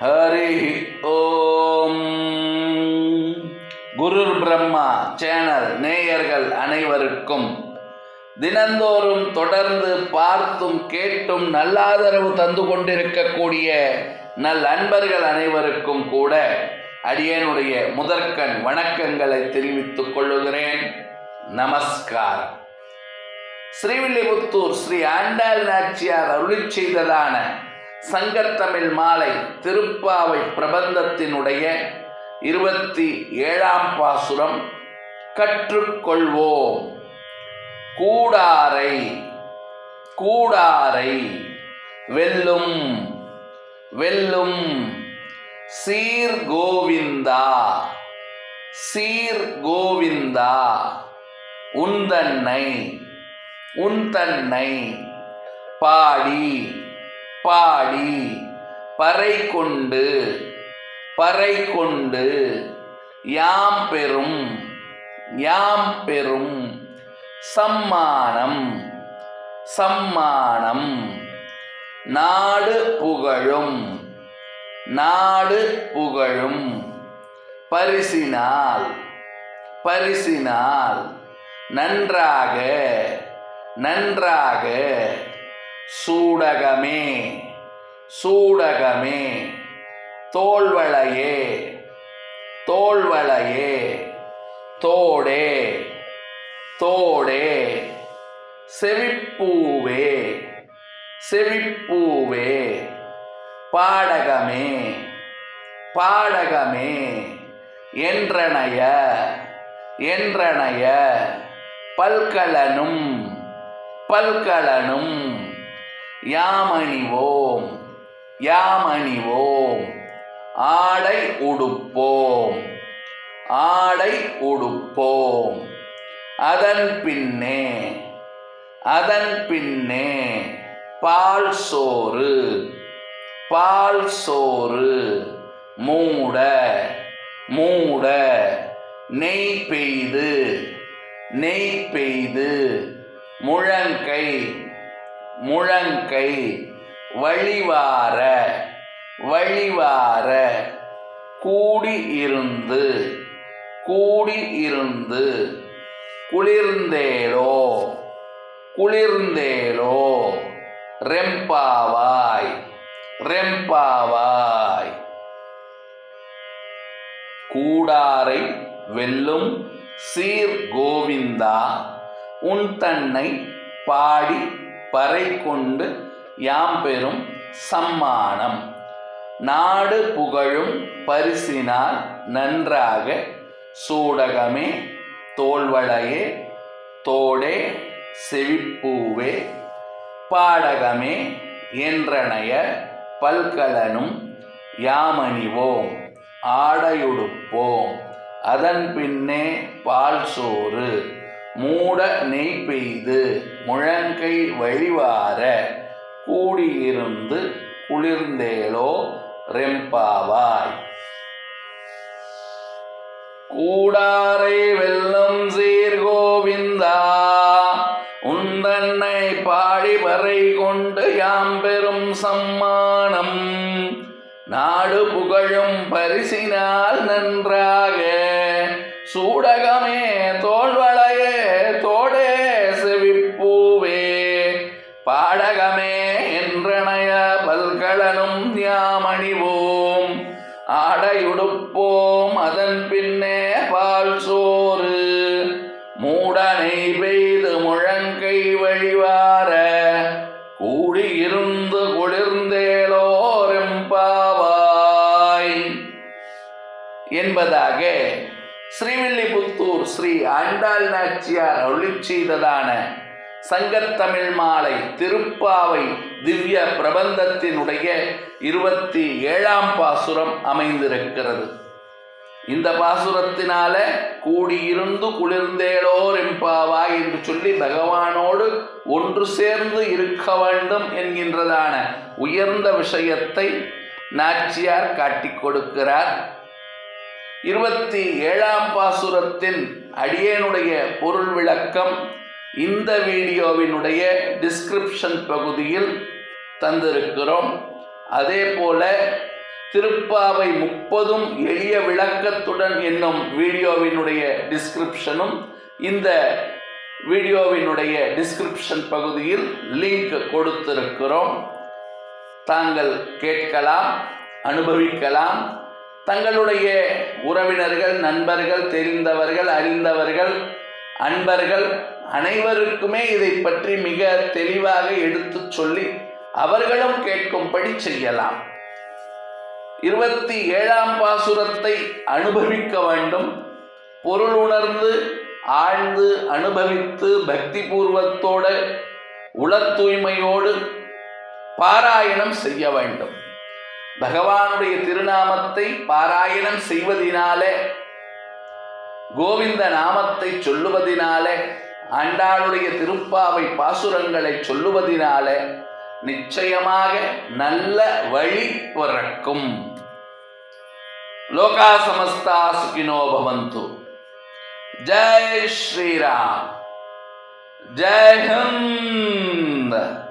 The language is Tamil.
ஹரி ஓம். குருர் பிரம்மா சேனல் நேயர்கள் அனைவருக்கும் தினந்தோறும் தொடர்ந்து பார்த்தும் கேட்டும் நல்லாதரவு தந்து கொண்டிருக்கக்கூடிய நல் அன்பர்கள் அனைவருக்கும் கூட அடியனுடைய முதற்கண் வணக்கங்களை தெரிவித்துக் கொள்ளுகிறேன். நமஸ்காரம் ஸ்ரீவில்லிபுத்தூர் ஸ்ரீ ஆண்டாள் நாச்சியார் அருளி செய்ததான சங்கத்தமிழ் மாலை திருப்பாவை பிரபந்தத்தினுடைய இருபத்தி ஏழாம் பாசுரம் கற்றுக்கொள்வோம். கூடாரை கூடாரை வெல்லும் வெல்லும் சீர் கோவிந்தா சீர் கோவிந்தா உந்தன்னை உன்தன்னை பாடி பாடி பறை கொண்டு பறை கொண்டு யாம் பெறும் யாம் பெறும் சம்மானம் சம்மானம் நாடு புகழும் நாடு புகழும் பரிசினால் பரிசினால் நன்றாக நன்றாக சூடகமே சூடகமே தோல்வளையே தோல்வளையே தோடே தோடே செவிப்பூவே செவிப்பூவே பாடகமே பாடகமே என்றனைய என்றனைய பல்கலனும் பல்கலனும் யாமணிவோம் யாமணிவோம் ஆடை உடுப்போம் ஆடை உடுப்போம். அதன் பின்னே அதன் பின்னே பால் சோறு பால் சோறு மூட மூட நெய் பெய்து நெய் பெய்து முழங்கை முழங்கை வழிவார வழிவார கூடி இருந்து கூடி இருந்து குளிர்ந்தேலோ குளிர்ந்தேலோ ரெம்பாவாய் ரெம்பாவாய். கூடாரை வெல்லும் சீர் கோவிந்தா உன் தன்னை பாடி பறை கொண்டு யாம் பெறும் சம்மானம். நாடு புகழும் பரிசினால் நன்றாக சூடகமே தோல்வளையே தோடே செவிப்பூவே பாடகமே என்றனைய பல்கலனும் யாமணிவோம் ஆடையுடுப்போம். அதன் பின்னே பால் சோறு மூட நெய் பெய்து முழங்கை வழிவார கூடியிருந்து குளிர்ந்தேலோ ரெம்பாவாய். கூடாரை வெல்லம் சீர் கோவிந்தா உந்தன்னை பாடிவரை கொண்டு யாம் பெறும் சம்மானம். நாடு புகழும் பரிசினால் நன்றாக சூடகமே தோல்வளைய பாடகமே என்றனைய பல்கலனும் யாமணிவோம். ஆடையுடுப்போம் அதன் பின்னே பால் சோறு. மூடனை பெய்து முழங்கை வழிவார. கூடியிருந்து குளிர்ந்தேலோரெம்பாவாய் என்பதாக ஸ்ரீவில்லிபுத்தூர் ஸ்ரீ ஆண்டாள் நாச்சியார் அருளிச் செய்ததான சங்கத்தமிழ் மாலை திருப்பாவை திவ்ய பிரபந்தத்தினுடைய இருபத்தி ஏழாம் பாசுரம் அமைந்திருக்கிறது. இந்த பாசுரத்தினால கூடியிருந்து குளிர்ந்தேளோர் எம்பாவா என்று சொல்லி பகவானோடு ஒன்று சேர்ந்து இருக்க வேண்டும் என்கின்றதான உயர்ந்த விஷயத்தை நாச்சியார் காட்டிக் கொடுக்கிறார். இருபத்தி ஏழாம் பாசுரத்தின் அடியேனுடைய பொருள் விளக்கம் இந்த வீடியோவினுடைய டிஸ்கிரிப்ஷன் பகுதியில் தந்திருக்கிறோம். அதே போல திருப்பாவை முப்பதும் எளிய விளக்கத்துடன் என்னும் வீடியோவினுடைய டிஸ்கிரிப்ஷனும் இந்த வீடியோவினுடைய டிஸ்கிரிப்ஷன் பகுதியில் லிங்க் கொடுத்திருக்கிறோம். தாங்கள் கேட்கலாம் அனுபவிக்கலாம். தங்களுடைய உறவினர்கள் நண்பர்கள் தெரிந்தவர்கள் அறிந்தவர்கள் அன்பர்கள் அனைவருக்குமே இதை பற்றி மிக தெளிவாக எடுத்துச் சொல்லி அவர்களும் கேட்கும்படி செய்யலாம். இருபத்தி ஏழாம் பாசுரத்தை அனுபவிக்க வேண்டும். பொருள் உணர்ந்து ஆழ்ந்து அனுபவித்து பக்தி பூர்வத்தோடு உள தூய்மையோடு பாராயணம் செய்ய வேண்டும். பகவானுடைய திருநாமத்தை பாராயணம் செய்வதினாலே கோவிந்த நாமத்தை சொல்லுவதினாலே ஆண்டாளுடைய திருப்பாவை பாசுரங்களை சொல்லுவதினாலே நிச்சயமாக நல்ல வழி பிறக்கும். லோகா சமஸ்தா சுகினோ பவந்து. ஜெய் ஸ்ரீராம். ஜெய் ஹிந்த்.